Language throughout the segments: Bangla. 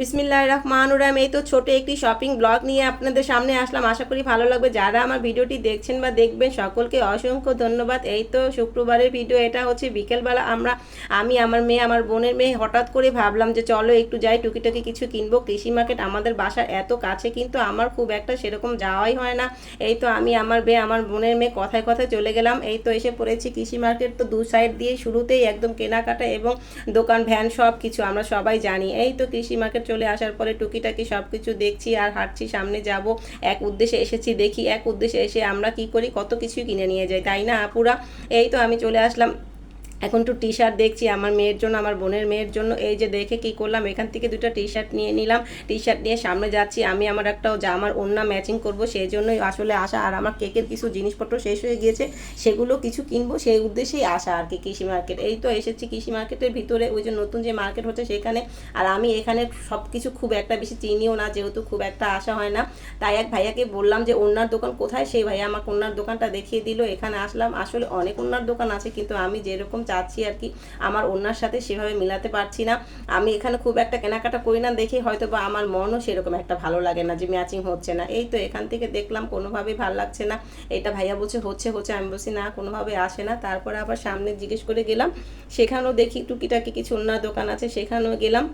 বিসমিল্লাহ রহমানুরাম এই তো ছোট একটি শপিং ব্লগ নিয়ে আপনাদের সামনে আসলাম। আশা করি ভালো লাগবে। যারা আমার ভিডিওটি দেখছেন বা দেখবেন, সকলকে অসংখ্য ধন্যবাদ। এই তো শুক্রবারের ভিডিও এটা হচ্ছে বিকেলবেলা আমরা, আমি, আমার মেয়ে, আমার বোনের মেয়ে হঠাৎ করে ভাবলাম যে চলো একটু যাই, টুকিটাকি কিছু কিনবো। কৃষি মার্কেট আমাদের বাসার এত কাছে, কিন্তু আমার খুব একটা সেরকম যাওয়াই হয় না। এই তো আমি, আমার মেয়ে, আমার বোনের মেয়ে কথায় কথায় চলে গেলাম। এই তো এসে পড়েছি কৃষি মার্কেট তো দু সাইড দিয়ে, শুরুতেই একদম কেনাকাটা এবং দোকান ভ্যান সব কিছু আমরা সবাই জানি। এই তো কৃষি মার্কেট চলে আসার পরে টুকিটাকি সব কিছু দেখছি আর হাঁটছি, সামনে যাব। এক উদ্দেশ্যে এসেছি দেখি, এক উদ্দেশ্যে এসে আমরা কি করি? কত কিছুই কিনে নিয়ে যাই, তাই না আপুরা? এই তো আমি চলে আসলাম। এখন তো টি শার্ট দেখছি, আমার মেয়ের জন্য, আমার বোনের মেয়ের জন্য। এই যে দেখে কি করলাম? এখান থেকে দুটো টি শার্ট নিয়ে নিলাম। টি শার্ট নিয়ে সামনে যাচ্ছি। আমি আমার একটা জামার ওড়না ম্যাচিং করব, সেই জন্যই আসলে আসা। আর আমার কেকের কিছু জিনিসপত্র শেষ হয়ে গিয়েছে, সেগুলো কিছু কিনবো, সেই উদ্দেশ্যেই আসা আর কি কৃষি মার্কেট এই তো এসেছি কৃষি মার্কেটের ভিতরে, ওই যে নতুন যে মার্কেট হচ্ছে সেখানে। আর আমি এখানে সব কিছু খুব একটা বেশি চিনিও না, যেহেতু খুব একটা আসা হয় না। তাই এক ভাইয়াকে বললাম যে ওনার দোকান কোথায়? সেই ভাইয়া আমাকে ওনার দোকানটা দেখিয়ে দিল। এখানে আসলাম। আসলে অনেক ওনার দোকান আছে, কিন্তু আমি যেরকম চাচ্ছি আর কি। আমার অন্যার সাথে সেভাবে মিলাতে পারছি না। আমি এখানে খুব একটা কেনাকাটা করি না, দেখি হয়তো বা আমার মনও সেরকম একটা ভালো লাগে না, যে ম্যাচিং হচ্ছে না। এই তো এখান থেকে দেখলাম কোনোভাবেই ভালো লাগছে না। এটা ভাইয়া বলছে, হচ্ছে হচ্ছে। আমি বলছি, না, কোনোভাবে আসে না। তারপরে আবার সামনে জিজ্ঞেস করে গেলাম, সেখানেও দেখি টুকিটাকি কিছু অন্য দোকান আছে, সেখানেও গেলাম।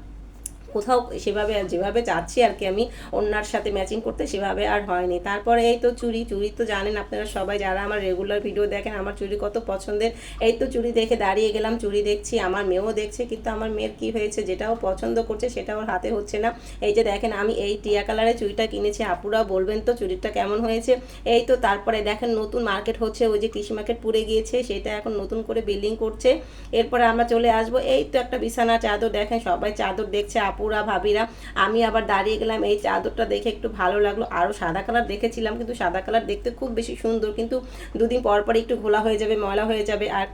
কোথাও সেভাবে যেভাবে চাচ্ছি আর কি আমি অন্যার সাথে ম্যাচিং করতে সেভাবে আর হয়নি। তারপরে এই তো চুড়ি চুড়ি তো জানেন আপনারা সবাই যারা আমার রেগুলার ভিডিও দেখেন, আমার চুড়ি কত পছন্দের। এই তো চুড়ি দেখে দাঁড়িয়ে গেলাম চুড়ি দেখছি, আমার মেয়েও দেখছে, কিন্তু আমার মেয়ের কি হয়েছে, যেটাও পছন্দ করছে সেটা ওর হাতে হচ্ছে না। এই যে দেখেন আমি এই টিয়া কালারের চুড়িটা কিনেছি, আপুরাও বলবেন তো চুড়িটা কেমন হয়েছে। এই তো তারপরে দেখেন নতুন মার্কেট হচ্ছে, ওই যে কৃষি মার্কেট পুড়ে গিয়েছে, সেটা এখন নতুন করে বিল্ডিং করছে। এরপরে আমরা চলে আসব, এই তো একটা বিছানা, চাদর দেখেন, সবাই চাদর দেখছে আপুরা ভাবিরা। আমি আবার দাঁড়িয়ে গেলাম, এই চাদরটা দেখে একটু ভালো লাগল। আরও সাদা কালার দেখেছিলাম, কিন্তু সাদা কালার দেখতে খুব বেশি সুন্দর। কিন্তু দুদিন পর পর একটু ঘোলা হয়ে যাবে, ময়লা হয়ে যাবে, আর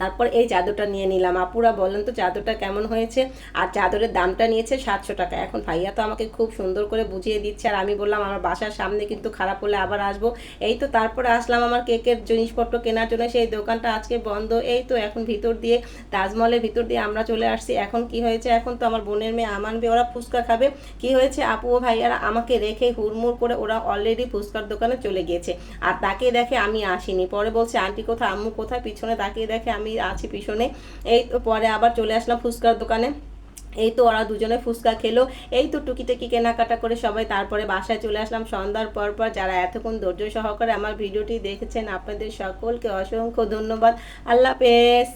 তারপর এই চাদরটা নিয়ে নিলাম। আপুরা বলেন তো চাদরটা কেমন হয়েছে? আর চাদরের দামটা নিয়েছে সাতশো টাকা। এখন ভাইয়া তো আমাকে খুব সুন্দর করে বুঝিয়ে দিচ্ছে আর আমি বললাম, আমার বাসার সামনে কিন্তু খারাপ হলে আবার আসব। এই তো তারপরে আসলাম আমার কেকের জিনিসপত্র কেনার জন্য। সেই দোকানটা আজকে বন্ধ। এই তো এখন ভিতর দিয়ে, তাজমহলের ভিতর দিয়ে আমরা চলে আসছি। এখন কি হয়েছে? এখন তো আমার বোনের মেয়ে আমান ওরা ফুচকা খাবে। কি হয়েছে? আপু ও ভাইয়ারা আমাকে রেখে হুড়মুড় করে ওরা অলরেডি ফুচকার দোকানে চলে গিয়েছে। আর তাকে দেখে আমি আসিনি। পরে বলছে, আন্টি কোথায়? আম্মু কোথায়? পিছনে তাকিয়ে দেখে আমি আছি পিছনে। এই তো পরে আবার চলে আসলাম ফুচকার দোকানে। এই তো ওরা দুজনে ফুচকা খেলো। এই তো টুকিটাকি কেনাকাটা করে সবাই তারপরে বাসায় চলে আসলাম। সন্ধ্যার পর পর যারা এতক্ষণ ধৈর্য সহকারে আমার ভিডিওটি দেখেছেন, আপনাদের সকলকে অসংখ্য ধন্যবাদ। আল্লাহ হাফেজ।